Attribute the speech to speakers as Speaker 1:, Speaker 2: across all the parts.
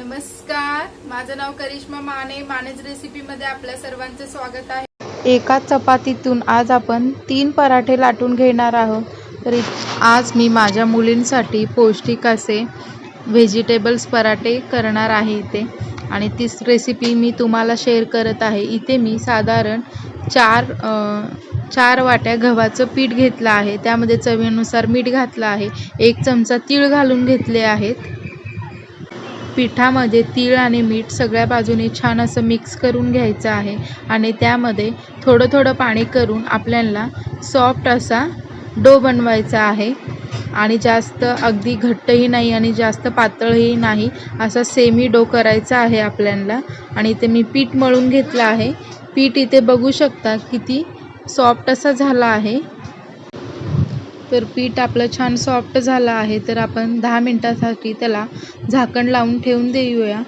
Speaker 1: नमस्कार. माझं नाव करिश्मा माने. मानेज रेसिपीमध्ये आपल्या सर्वांचं स्वागत आहे.
Speaker 2: एका चपातीतून आज आपण तीन पराठे लाटून घेणार आहोत. तर आज मी माझ्या मुलींसाठी पौष्टिक असे व्हेजिटेबल्स पराठे करणार आहे इथे. आणि तीच रेसिपी मी तुम्हाला शेअर करत आहे. इथे मी साधारण चार चार वाट्या गव्हाचं पीठ घेतलं आहे. त्यामध्ये चवीनुसार मीठ घातलं आहे. एक चमचा तीळ घालून घेतले आहेत. पिठामध्ये तीळ आणि मीठ सगळ्या बाजूने छान असं मिक्स करून घ्यायचं आहे आणि त्यामध्ये थोडं थोडं पाणी करून आपल्याला सॉफ्ट असा डो बनवायचा आहे. आणि जास्त अगदी घट्टही नाही आणि जास्त पातळही नाही असा सेमी डो करायचा आहे आपल्याला. आणि इथे मी पीठ मळून घेतलं आहे. पीठ इथे बघू शकता किती सॉफ्ट असा झाला आहे. तर पीठ आपलं छान सॉफ्ट झालं आहे तर आपण दहा मिनटासाठी त्याला झाकण लावून ठेवून देऊया.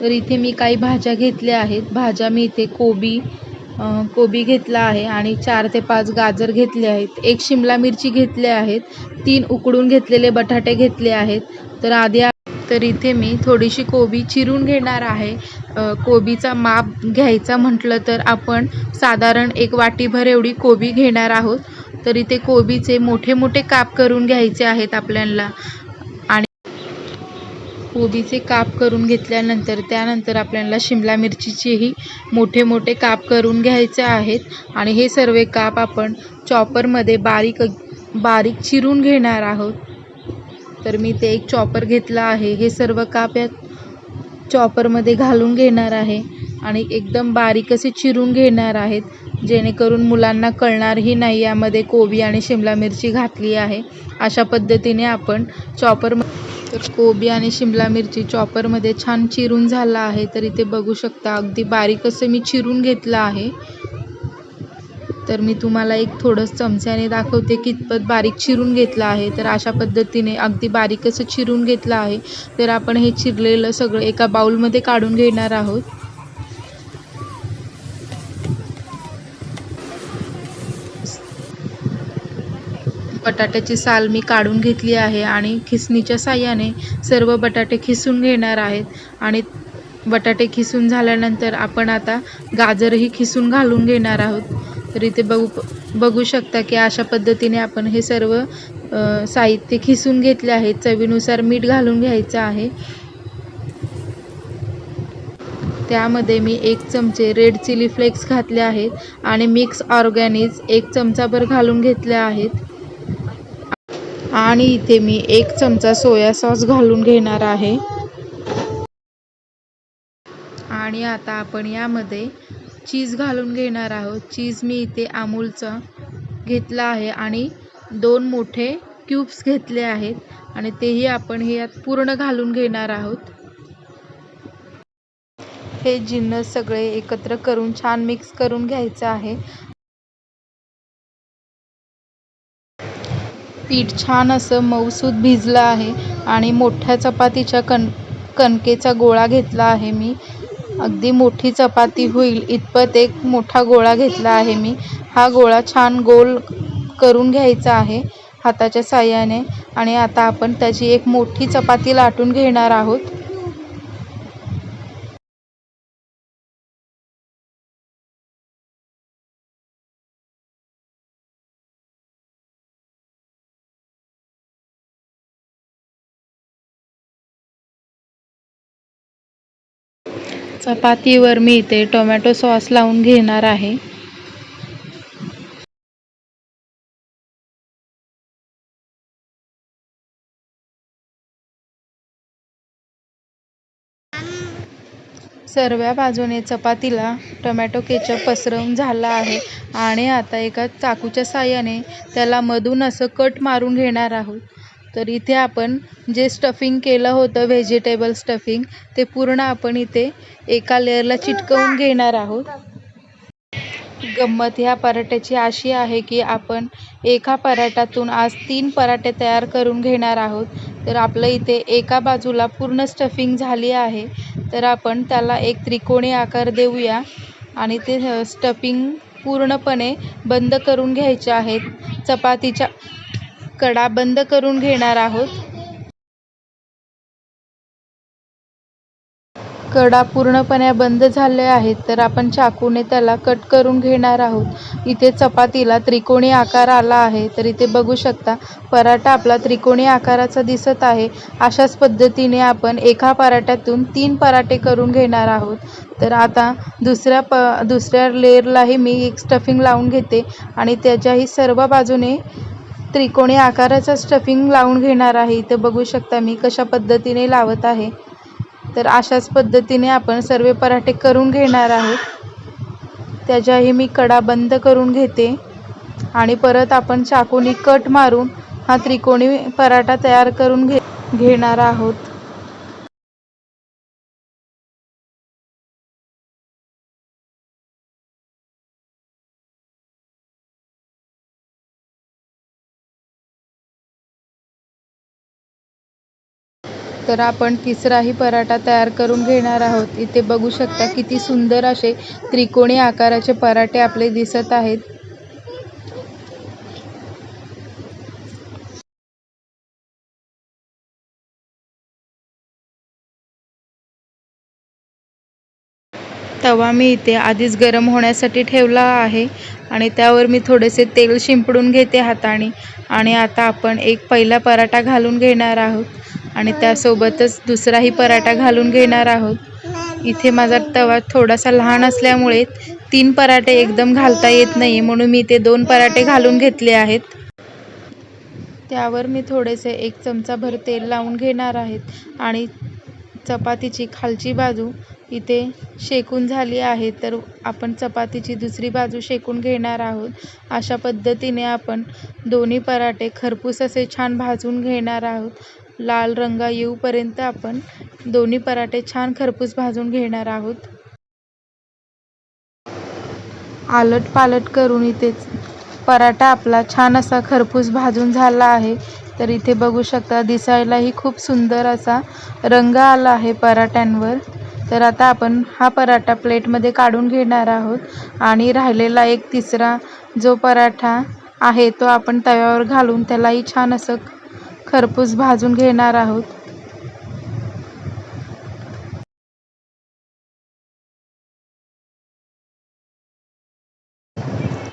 Speaker 2: तर इथे मी काही भाज्या घेतल्या आहेत. भाज्या मी इथे कोबी कोबी घेतला आहे आणि चार ते पाच गाजर घेतले आहेत. एक शिमला मिरची घेतले आहेत. तीन उकडून घेतलेले बटाटे घेतले आहेत. तर आधी तर इथे मी थोडीशी कोबी चिरून घेणार आहे. कोबीचा माप घ्यायचा म्हटलं तर आपण साधारण एक वाटीभर एवढी कोबी घेणार आहोत. तर इथे कोबीचे मोठे मोठे काप करून घ्यायचे आहेत आपल्याला. आणि कोबीचे काप करून घेतल्यानंतर त्यानंतर आपल्याला शिमला मिरचीचेही मोठे मोठे काप करून घ्यायचे आहेत. आणि हे सर्व काप आपण चॉपरमध्ये बारीक बारीक चिरून घेणार आहोत. तर मी ते एक चॉपर घेतला आहे. हे सर्व काप या चॉपरमध्ये घालून घेणार आहे आणि एकदम बारीक असे चिरून घेणार आहेत. जेणेकरून मुलांना कळणारही नाही यामध्ये कोबी आणि शिमला मिरची घातली आहे. अशा पद्धतीने आपण चॉपर तर कोबी आणि शिमला मिरची चॉपरमध्ये छान चिरून झाला आहे. तर इथे बघू शकता अगदी बारीक असं मी चिरून घेतलं आहे. तर मी तुम्हाला एक थोडं चमच्याने दाखवते कितपत बारीक चिरून घेतलं आहे. तर अशा पद्धतीने अगदी बारीक असं चिरून घेतलं आहे. तर आपण हे चिरलेलं सगळं एका बाउलमध्ये काढून घेणार आहोत. बटाट्याची साल मी काढून घेतली आहे आणि खिसणीच्या साह्याने सर्व बटाटे खिसून घेणार आहेत. आणि बटाटे खिसून झाल्यानंतर आपण आता गाजरही खिसून घालून घेणार आहोत. तर इथे बघू बघू शकता की अशा पद्धतीने आपण हे सर्व साहित्य खिसून घेतले आहे. चवीनुसार मीठ घालून घ्यायचं आहे. त्यामध्ये मी एक चमचे रेड चिली फ्लेक्स घातले आहेत आणि मिक्स ऑर्गॅनिज एक चमचाभर घालून घेतले आहेत. आणि इथे मी एक चमचा सोया सॉस घालून घेणार आहे. आणि आता आपण यामध्ये चीज घालून घेणार आहोत. चीज मी इथे अमूलचं घेतलं आहे आणि दोन मोठे क्यूब्स घेतले आहेत आणि तेही आपण हे यात पूर्ण घालून घेणार आहोत. हे जिन्नस सगळे एकत्र करून छान मिक्स करून घ्यायचं आहे. पीठ छान असं मऊसूद भिजलं आहे आणि मोठ्या चपातीच्या कण कणकेचा गोळा घेतला आहे मी. अगदी मोठी चपाती होईल. इतपत एक मोठा गोळा घेतला आहे मी. हा गोळा छान गोल करून घ्यायचा आहे हाताच्या साह्याने. आणि आता आपण त्याची एक मोठी चपाती लाटून घेणार आहोत. चपातीवर मी इथे टोमॅटो सॉस लावून घेणार आहे. सर्व बाजूने चपातीला टोमॅटो केचप पसरवून झाला आहे आणि आता एका चाकूच्या साह्याने त्याला मधून असं कट मारून घेणार आहोत. तर इथे आपण जे स्टफिंग केलं होतं व्हेजिटेबल स्टफिंग ते पूर्ण आपण इथे एका लेअरला चिटकवून घेणार आहोत. गंमत ह्या पराठ्याची अशी आहे की आपण एका पराठ्यातून आज तीन पराठे तयार करून घेणार आहोत. तर आपलं इथे एका बाजूला पूर्ण स्टफिंग झाली आहे. तर आपण त्याला एक त्रिकोणी आकार देऊया आणि ते स्टफिंग पूर्णपणे बंद करून घ्यायचे आहेत. चपातीच्या कडा बंद करून घेणार आहोत. कडा पूर्णपणे बंद झाले आहेत तर आपण चाकूने त्याला कट करून घेणार आहोत. इथे चपातीला त्रिकोणी आकार आला आहे तर इथे बघू शकता पराठा आपला त्रिकोणी आकाराचा दिसत आहे. अशाच पद्धतीने आपण एका पराठ्यातून तीन पराठे करून घेणार आहोत. तर आता दुसऱ्या प दुसऱ्या लेअरलाही मी एक स्टफिंग लावून घेते आणि त्याच्याही सर्व बाजूने त्रिकोणी आकाराचं स्टफिंग लावून घेणार आहे. इथं बघू शकता मी कशा पद्धतीने लावत आहे. तर अशाच पद्धतीने आपण सर्व पराठे करून घेणार आहोत. त्याच्याही मी कडा बंद करून घेते. आणि परत आपण चाकूनी कट मारून हा त्रिकोणी पराठा तयार करून घे घेणार आहोत. तर आपण तिसराही पराठा तयार करून घेणार आहोत. इथे बघू शकता किती सुंदर असे त्रिकोणी आकाराचे पराठे आपले दिसत आहेत. तवा मी इथे आधीच गरम होण्यासाठी ठेवला आहे आणि त्यावर मी थोडेसे तेल शिंपडून घेते हाताने. आणि आता आपण एक पहिला पराठा घालून घेणार आहोत. आणि त्यासोबतच दुसराही पराठा घालून घेणार आहोत. इथे माझा तवा थोडासा लहान असल्यामुळे तीन पराठे एकदम घालता येत नाही म्हणून मी ते दोन पराठे घालून घेतले आहेत. त्यावर मी थोडेसे एक चमचाभर तेल लावून घेणार आहेत. आणि चपातीची खालची बाजू इथे शेकून झाली आहे तर आपण चपातीची दुसरी बाजू शेकून घेणार आहोत. अशा पद्धतीने आपण दोन्ही पराठे खरपूस असे छान भाजून घेणार आहोत. लाल रंग येऊपर्यंत आपण दोन्ही पराठे छान खरपूस भाजून घेणार आहोत. आलट पालट करून इथेच. पराठा आपला छान असा खरपूस भाजून झाला आहे. तर इथे बघू शकता दिसायलाही खूप सुंदर असा रंग आला आहे पराठ्यांवर. तर आता आपण हा पराठा प्लेटमध्ये काढून घेणार आहोत. आणि राहिलेला एक तिसरा जो पराठा आहे तो आपण तव्यावर घालून त्यालाही छान असं खरपूस भाजून घेणार आहोत.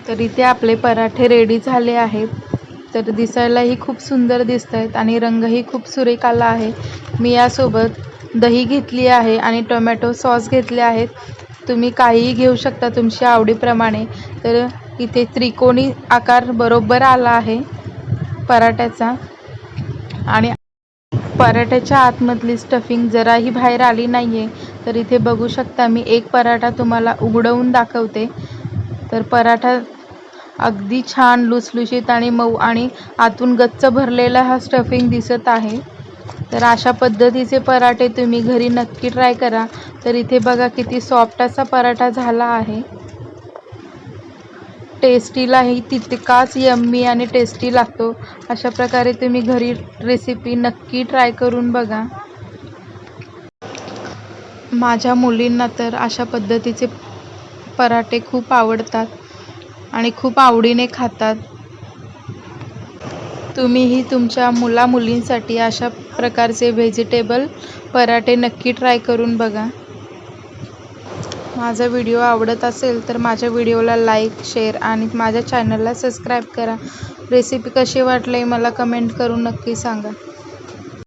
Speaker 2: तर इथे आपले पराठे रेडी झाले आहेत. तर दिसायलाही खूप सुंदर दिसत आहेत आणि रंगही खूप सुरेख आला आहे. मी यासोबत दही घेतली आहे आणि टोमॅटो सॉस घेतले आहेत. तुम्ही काहीही घेऊ शकता तुमच्या आवडीप्रमाणे. तर इथे त्रिकोणी आकार बरोबर आला आहे पराठ्याचा. आणि पराठ्याच्या आतमधली स्टफिंग जराही बाहेर आली नाही आहे तर इथे बघू शकता मी एक पराठा तुम्हाला उघडवून दाखवते. तर पराठा अगदी छान लुसलुशीत आणि मऊ आणि आतून गच्च भरलेला हा स्टफिंग दिसत आहे. तर अशा पद्धतीचे पराठे तुम्ही घरी नक्की ट्राय करा. तर इथे बघा किती सॉफ्ट असा पराठा झाला आहे. टेस्टीलाही तितकाच यम्मी आणि टेस्टी लागतो. अशा प्रकारे तुम्ही घरी रेसिपी नक्की ट्राय करून बघा. माझ्या मुलींना तर अशा पद्धतीचे पराठे खूप आवडतात आणि खूप आवडीने खातात. तुम्हीही तुमच्या मुलामुलींसाठी अशा प्रकारचे व्हेजिटेबल पराठे नक्की ट्राय करून बघा. माझा व्हिडिओ आवडत असेल तर माझ्या व्हिडिओला लाईक शेअर आणि माझ्या चॅनलला सबस्क्राईब करा. रेसिपी कशी वाटली मला कमेंट करून नक्की सांगा.